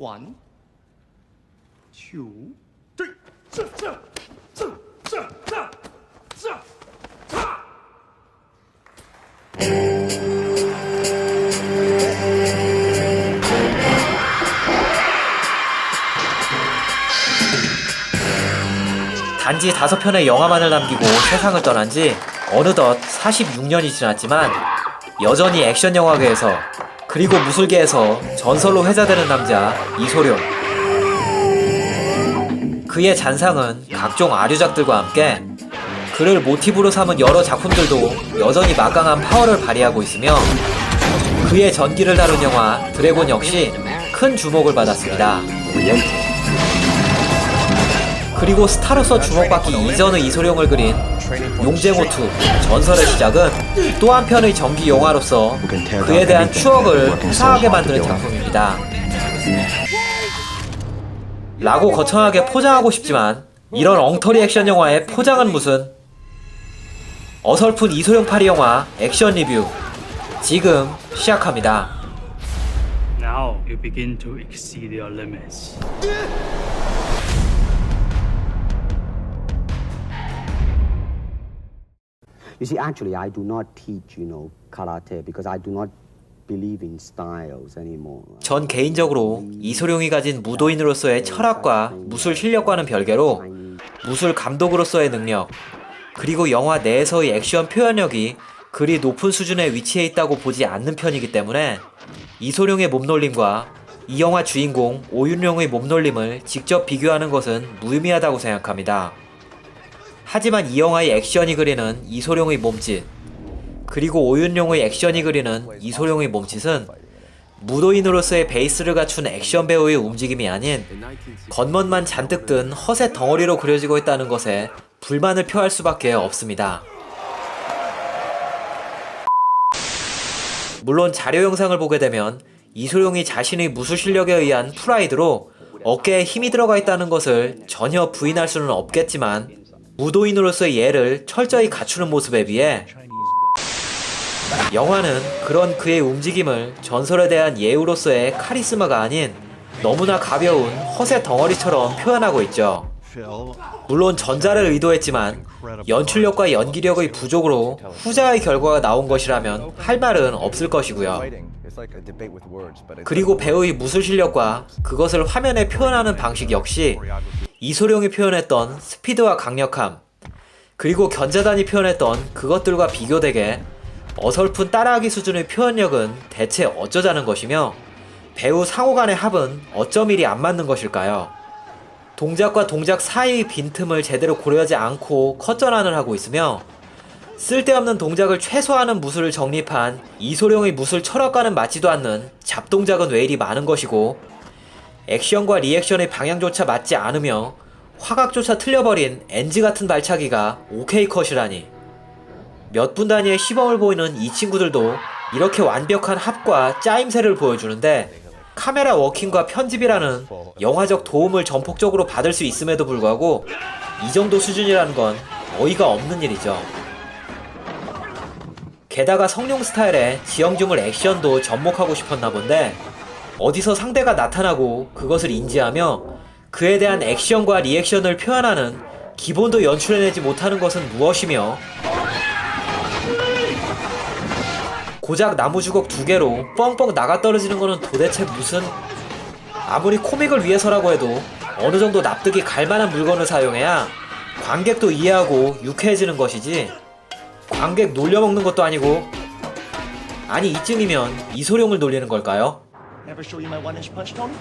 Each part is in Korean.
One, two, three. 자, 자, 자, 자, 자, 자, 자. 단지 다섯 편의 영화만을 남기고 세상을 떠난 지 어느덧 46년이 지났지만 여전히 액션 영화계에서 그리고 무술계에서 전설로 회자되는 남자 이소룡. 그의 잔상은 각종 아류작들과 함께 그를 모티브로 삼은 여러 작품들도 여전히 막강한 파워를 발휘하고 있으며 그의 전기를 다룬 영화 드래곤 역시 큰 주목을 받았습니다. 그리고 스타로서 주목받기 이전의 이소룡을 그린 용쟁호2 전설의 시작은 또 한편의 전기 영화로서 그에 대한 추억을 회상하게 만드는 작품입니다. 라고 거창하게 포장하고 싶지만 이런 엉터리 액션 영화의 포장은 무슨 어설픈 이소룡 파리 영화 액션 리뷰 지금 시작합니다. Now you begin to exceed your limits. You see, actually, I do not teach, you know, karate because I do not believe in styles anymore. 전 개인적으로 이소룡이 가진 무도인으로서의 철학과 무술 실력과는 별개로 무술 감독으로서의 능력, 그리고 영화 내에서의 액션 표현력이 그리 높은 수준에 위치해 있다고 보지 않는 편이기 때문에 이소룡의 몸놀림과 이 영화 주인공 오윤룡의 몸놀림을 직접 비교하는 것은 무의미하다고 생각합니다. 하지만 이 영화의 액션이 그리는 이소룡의 몸짓, 그리고 오윤룡의 액션이 그리는 이소룡의 몸짓은 무도인으로서의 베이스를 갖춘 액션 배우의 움직임이 아닌 겉멋만 잔뜩 든 허세 덩어리로 그려지고 있다는 것에 불만을 표할 수밖에 없습니다. 물론 자료 영상을 보게 되면 이소룡이 자신의 무술 실력에 의한 프라이드로 어깨에 힘이 들어가 있다는 것을 전혀 부인할 수는 없겠지만 무도인으로서의 예를 철저히 갖추는 모습에 비해 영화는 그런 그의 움직임을 전설에 대한 예우로서의 카리스마가 아닌 너무나 가벼운 허세 덩어리처럼 표현하고 있죠. 물론 전자를 의도했지만 연출력과 연기력의 부족으로 후자의 결과가 나온 것이라면 할 말은 없을 것이고요. 그리고 배우의 무술 실력과 그것을 화면에 표현하는 방식 역시 이소룡이 표현했던 스피드와 강력함, 그리고 견자단이 표현했던 그것들과 비교되게 어설픈 따라하기 수준의 표현력은 대체 어쩌자는 것이며 배우 상호 간의 합은 어쩜 이리 안 맞는 것일까요? 동작과 동작 사이의 빈틈을 제대로 고려하지 않고 컷전환을 하고 있으며 쓸데없는 동작을 최소화하는 무술을 정립한 이소룡의 무술 철학과는 맞지도 않는 잡동작은 왜 이리 많은 것이고 액션과 리액션의 방향조차 맞지 않으며 화각조차 틀려버린 NG 같은 발차기가 OK 컷이라니 몇 분 단위의 시범을 보이는 이 친구들도 이렇게 완벽한 합과 짜임새를 보여주는데 카메라 워킹과 편집이라는 영화적 도움을 전폭적으로 받을 수 있음에도 불구하고 이 정도 수준이라는 건 어이가 없는 일이죠. 게다가 성룡 스타일의 지형주물 액션도 접목하고 싶었나 본데 어디서 상대가 나타나고 그것을 인지하며 그에 대한 액션과 리액션을 표현하는 기본도 연출해내지 못하는 것은 무엇이며 고작 나무 주걱 두 개로 뻥뻥 나가 떨어지는 거는 도대체 무슨 아무리 코믹을 위해서라고 해도 어느 정도 납득이 갈 만한 물건을 사용해야 관객도 이해하고 유쾌해지는 것이지 관객 놀려먹는 것도 아니고 아니 이쯤이면 이소룡을 놀리는 걸까요? Ever show you my one inch punch, Tony?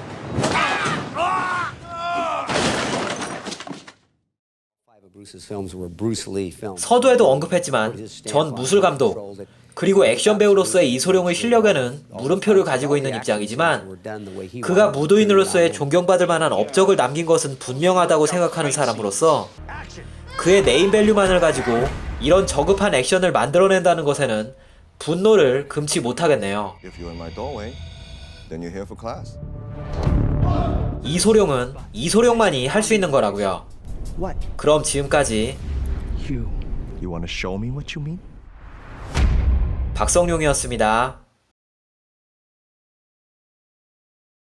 Five of Bruce's films were Bruce Lee films. 서두에도 언급했지만 전 무술 감독 그리고 액션 배우로서의 이소룡의 실력에는 물음표를 가지고 있는 입장이지만 그가 무도인으로서의 존경받을 만한 업적을 남긴 것은 분명하다고 생각하는 사람으로서 그의 네임밸류만을 가지고 이런 저급한 액션을 만들어낸다는 것에는 분노를 금치 못하겠네요. Then you're here for class. 이소룡은 이소룡만이 할 수 있는 거라고요. What? 그럼 지금까지 You You want to show me what you mean? 박성룡이었습니다.